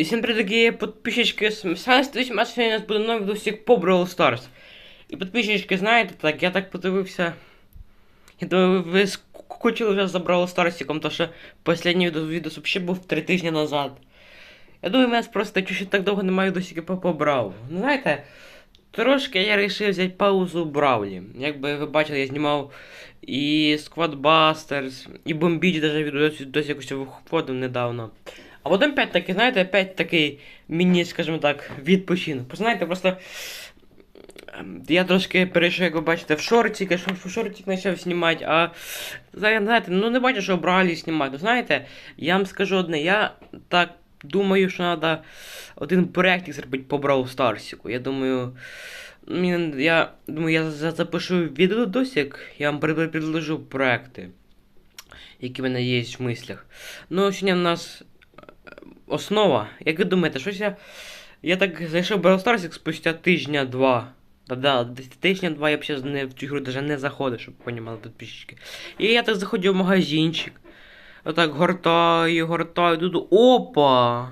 И всем привет, дорогие подписчики. С вами Стасик, а сьогодні у нас буде новий відосик по Brawl Stars. І підписчики, знаєте, так, я так подивився. Я думаю, ви скучили вже за Brawl Старсиком, то що останній відос, відос взагалі був три тижні назад. Я думаю, мене просто чуть так довго немає відосики по, по Браву. Ну знаєте, трошки я вирішив взяти паузу в Бравлі. Якби ви бачили, я знімав і Squad Busters, і Бомбіч даже відос, відос якось виходив недавно. А потім опять таки, знаєте, опять такий міні, скажімо так, відпочинок. Знаєте, просто ем, я трошки перейшов, як ви бачите, в шортик, в шортик почав знімати, а знаєте, ну не бачу, що брали знімати. Знаєте, я вам скажу одне, я так думаю, що треба один проєктик зробити по Brawl Старсіку. Я думаю. Я думаю, я за- запишу відеодосик, я вам пред- предложу проекти, які в мене є в мислях. Ну, сьогодні в нас основа. Як ви думаєте, щось я. Я так зайшов Brawl Stars спустя тижня-два. Да-да, десь тижня-два я ще не, в цю гру даже не заходив, щоб понімали підписчики. І я так заходив в магазинчик. Отак гортаю, гортаю, тут. Опа!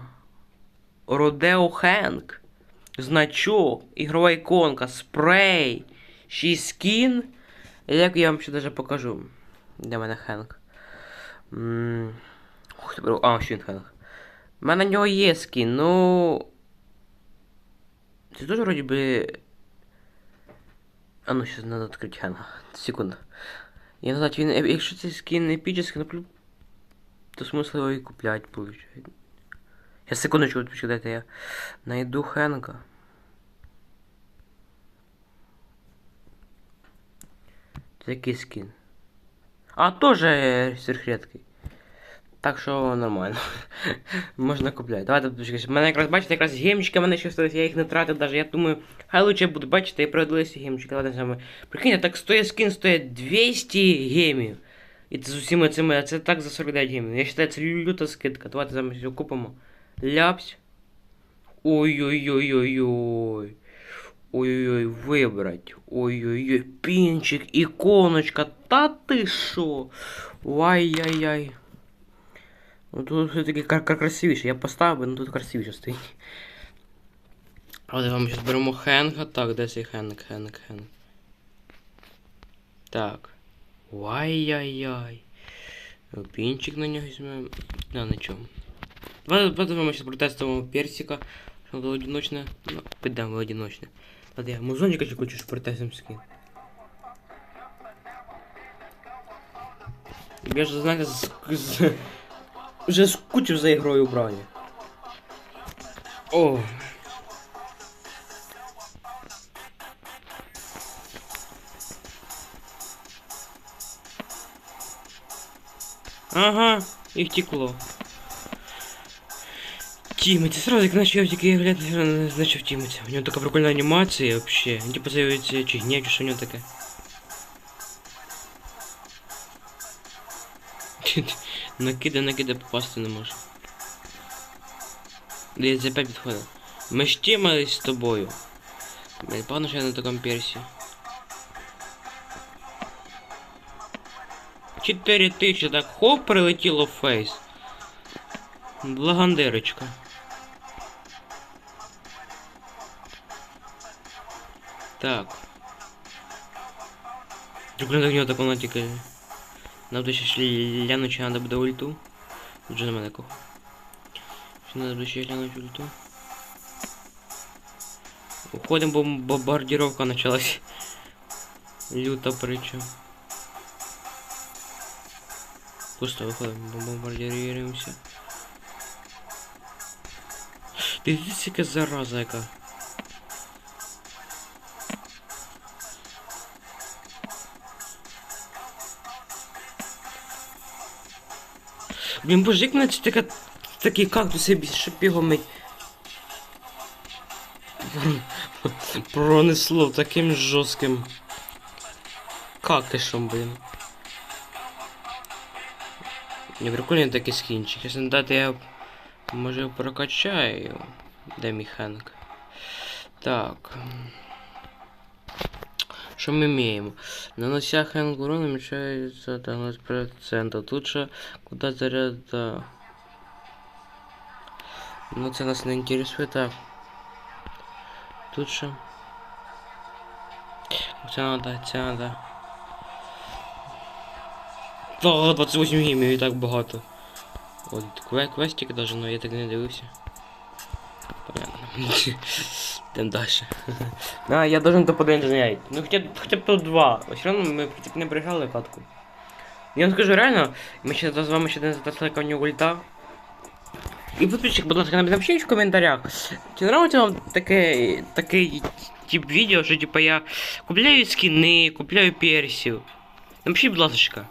Родео Хенк. Значок, ігрова іконка, спрей, ще й скін. Як я вам ще даже покажу. Де в мене Хенк? М, ти, а, ще він Хенк. У мене на нього є скін, ну. Це теж вроді би. А ну, сейчас надо відкрити Хенка. Секунду. Я не знаю, він. Якщо цей скін епічний, ну, то смысл його і купляти, получать. Я секундочку, почекайте, я найду Хенка. Це який скін? А, тоже сверхредкий. Так що нормально. Можна купляти. Давайте. У мене якраз бачите, якраз гемчики мене ще остались, я їх не тратив даже. Я думаю, хай лучше буду, бачите, я продалися гемчики. Давайте саме. Прикиньте, так стоїть скін стоїть 200 гемів. І це з усіма цими, а це так за 49 гемів. Я вважаю, це люта скидка. Давайте зараз все купимо. Ляпсь. Ой-ой-ой-ой-ой. Ой-ой-ой, вибрать. Ой-ой-ой, пінчик, іконочка. Та ти що? Ай-яй-яй. Ну тут все-таки кра- кра- красивіше. Я поставив, ну тут красивіше стоїть. А от вам зараз беремо Хенга. Так, де цей Хенг, Хенг, Хенг. Так. Ай-яй-яй. Пінчик на нього візьмемо. Да, на чому. Давайте давайте ми зараз протестуємо персика. Що було одиночне. Ну, підемо в одиночне. Ладно, я музончика ще хочу, щоб протестуємо скин. Я ж, знаєте, з, з, вже скучив за ігрою в брані. О. Ага, і втекло. Тимати, сразу як начал тільки глянь, значив Тимати. У нього така прикольна анімація вообще. Він типу з'явиться чи гнів, чи що у нього таке. Накида, накида попасти не може. Опять підходить. Ми ж тімались з тобою. Погано, що я на такому персі. 4 тисячі, так хоп, прилетіло в фейс. Благандерочка. Так. Друг на нього так воно тільки. Нам тут ще глянути, чи треба буде ульту. Тут же на мене кого. Ще треба буде ще глянути ульту. Уходим, бо бомбардировка началась. Люта причем. Пусто выходим, бомбардируемся. Дивіться, яка зараза яка. Блін, боже, як така, такий кактус, я мить. Пронесло таким жорстким кактишем, блін. Не прикольний такий скінчик. Якщо не дати я може прокачаю. Де мій Хенк? Так. Що ми маємо? Нанося Хенк урон 13%. Тут же куда заряд. да. Ну це нас не інтересує так. Тут що? Це надо, це надо. Та, 28 гімів так багато. От кве квестики даже, но я так не дивився. Понятно. Йдем дальше. А, я должен топ-1 занять. Ну хотя, хотя б топ-2. Все равно ми типа, не проіграли катку. Я вам скажу реально, ми ще з вами ще не затасли коню ульта. І підписчик, будь ласка, напишіть в коментарях. Чи нравиться вам таке, такий тип відео, що типа я купляю скини, купляю персів. Напишіть, будь ласка.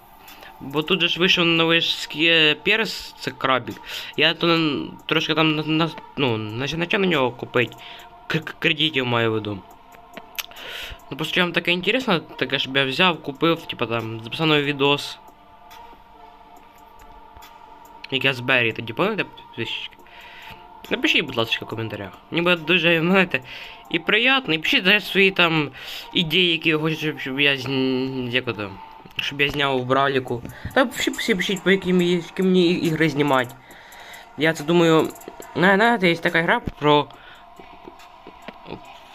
Бо тут же ж вийшов новий скі- перс, це крабік. Я то трошки там на, на, ну, начав на нього купити. Кредитів маю в виду. Ну просто вам таке інтересно, таке щоб я взяв, купив, типа там, записав новий відос. Як я з Беррі, тоді пам'ятаєте підписчики? Напишіть, будь ласка, в коментарях. Мені буде дуже, знаєте, і приємно, і пишіть даже свої там ідеї, які ви хочете, щоб- я як ото, щоб я зняв в бравліку. Та пишіть, пишіть, по мені, які мені ігри знімати. Я це думаю, на- знаєте, є така гра про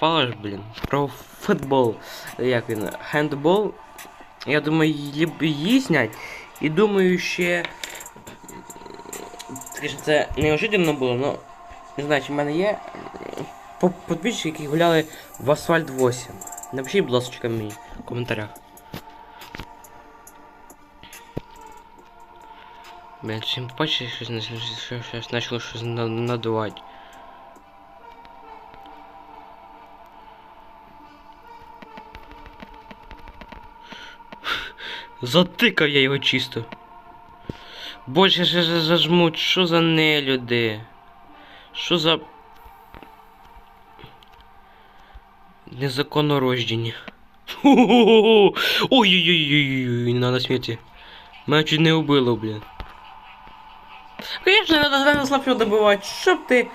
Фалаш, блін, про футбол. Як він? Хендбол. Я думаю, її- снять. І думаю, ще. Скажімо, це неожиданно було, але не знаю, чи в мене є по- підписчики, які гуляли в Асфальт 8. Напишіть, будь ласка, мені в коментарях. Блін, чим щось- щось почало щось надувати. Затикав я його чисто. Боже, ж зажмуть, що за нелюди? Що за. Незаконнорождені. Ху-ху-ху-ху! Ой-ой-ой-ой-ой, не надо смерти. Мене чуть не убило, блін. Конечно, надо зрано слабшого добивати, щоб ти.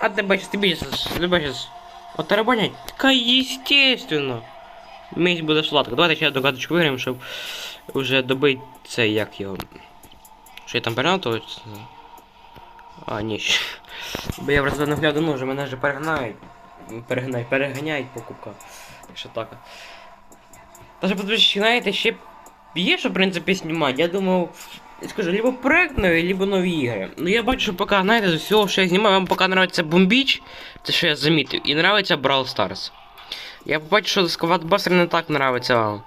А тебе сейчас, тебе сейчас, тебе сейчас. От тарабанять? Ка естественно. Мені буде сладко. Давайте ще одну каточку виграємо, щоб вже добити це як його. Що я там перегнав, А, ні. Бо я просто не гляду, ну вже мене вже перегнають. Перегнають, переганяють покупка. Що так. Даже подписчики, знаєте, ще є, що в принципі знімати. Я думав, я скажу, либо проект новий, либо нові ігри. Ну я бачу, що поки, знаєте, з усього, що я знімаю, вам поки нравиться Бомбіч, це що я замітив, і нравиться Brawl Stars. Я побачив, що Сквадбастер не так нравиться вам.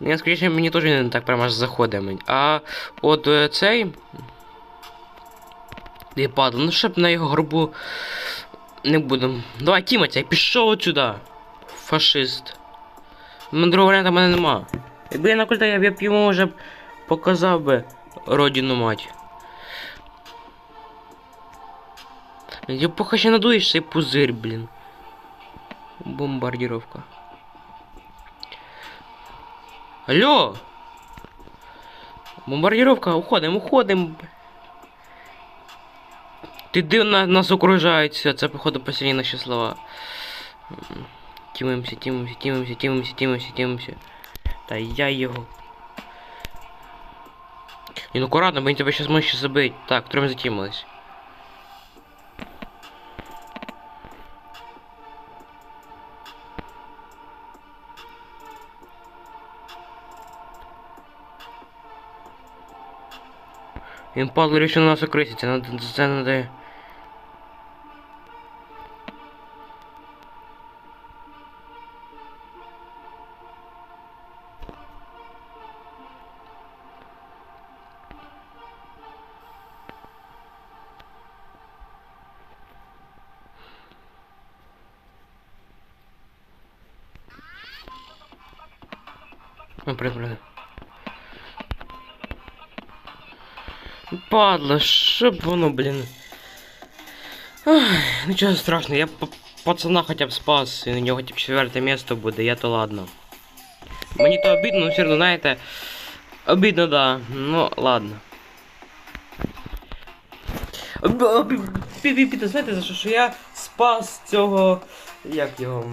Я скоріше, мені теж не так прямо аж заходить. А от е, цей. Я падав, ну щоб на його грубу не будемо. Давай, Тімотя, пішов отсюда. Фашист. Ну, другого варіанта в мене нема. Якби я на культа, я б йому вже показав би родину мать. Я поки ще надуєш цей пузир, блін. Бомбардировка. Алло! Бомбардировка, уходим, уходим. Ти дивно нас окружається, це походу последні наші слова. М, Тімимося, тімимося, тімимося, тімимося, тімимося, тімимося. Та я його. Ні, ну аккуратно, бо він тебе щас може ще забить. Так, трьом затімились. Він падло рішив на нас окриситься, надо, це надо... Ну, привет, привет. Падла, щоб воно, блін. Ах, нічого страшного, я пацана хоча б спас, і на нього тип четверте місто буде, я то ладно. Мені то обідно, но все одно, знаєте. Обідно, да. Ну, ладно. Пі-пі-пі, знаєте, за що, що я спас цього. Як його.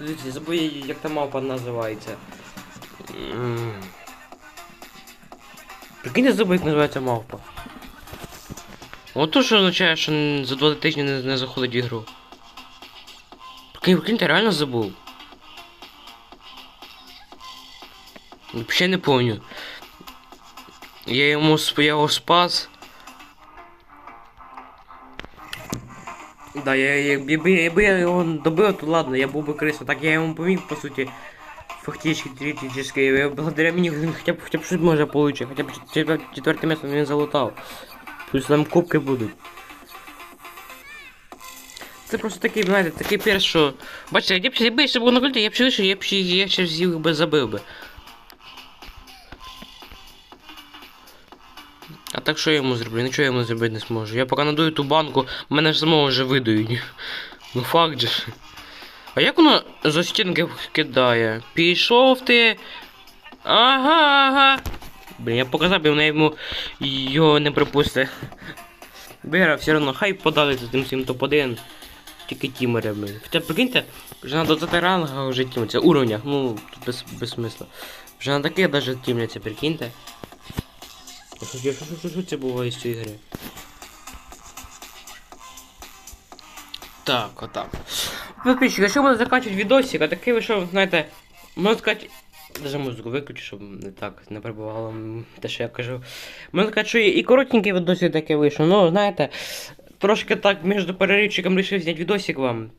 Дивіться, забув, як та мавпа називається. Прикинь, я забув, як називається мавпа. От то, що означає, що за два тижні не, не заходить в ігру. Прикинь, прикинь, ти реально забув. Взагалі не помню. Я йому я його спас. Да, я, я, якби я його добив, то ладно, я був би крисою. Так я йому поміг, по суті. Фактически, теоретически. Благодаря мені хоча б, хоча б щось може получить. Хоча б четвер- четверте місце він залутав. Плюс там кубки будуть. Це просто такий, знаєте, такий перс, що... Бачите, я б ще ще був на культі, я б ще вийшов, я б ще, я ще всіх би забив би. А так що я йому зроблю? Нічого я йому зробити не зможу. Я поки надую ту банку, мене ж самого вже видають. Ну факт же. А як воно за стінки кидає? Пішов ти. Ага, ага. Блін, я показав, і вона йому його не припусти. Бера, все одно, хай подалиться тим всім топ-1. Тільки тімери, блін. Хоча прикиньте, вже на 20 рангах вже тімляться. Уровнях, ну, тут без, без смисла. Вже на таких даже тімляться, прикиньте. Що, що, що, що, це буває з цієї гри? Так, отак. Подписчики, якщо можна закінчити відосик, а такий вийшов, знаєте, можна сказати, даже музику виключу, щоб не так не прибувало м, те, що я кажу. Можна сказати, що і коротенький відосик такий вийшов, ну, знаєте, трошки так між переривчиком вирішив зняти відосик вам.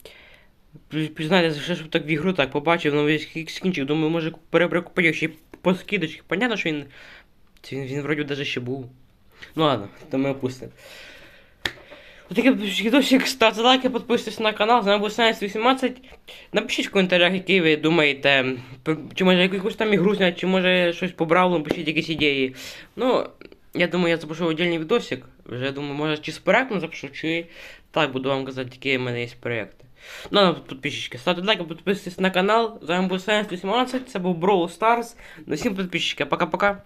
Знаєте, ще щоб так в ігру так побачив, ну весь скінчик, думаю, може перебракупаю ще по скидочці. Понятно, що він. Він, він вроді даже ще був. Ну ладно, то ми опустимо. Отакий відосик, ставте лайки, підписуйтесь на канал, з нами був Science 18. Напишіть в коментарях, які ви думаєте, чи може якусь там ігру зняти, чи може щось по бравлу, напишіть якісь ідеї. Ну, я думаю, я запишу отдельний відосик. Вже думаю, може чи з проектом запишу, чи так буду вам казати, які в мене є проекти. Ну, підписчики, ставте лайки, підписуйтесь на канал. З вами був Science 18, це був Brawl Stars. Ну, всім підписчики, пока-пока.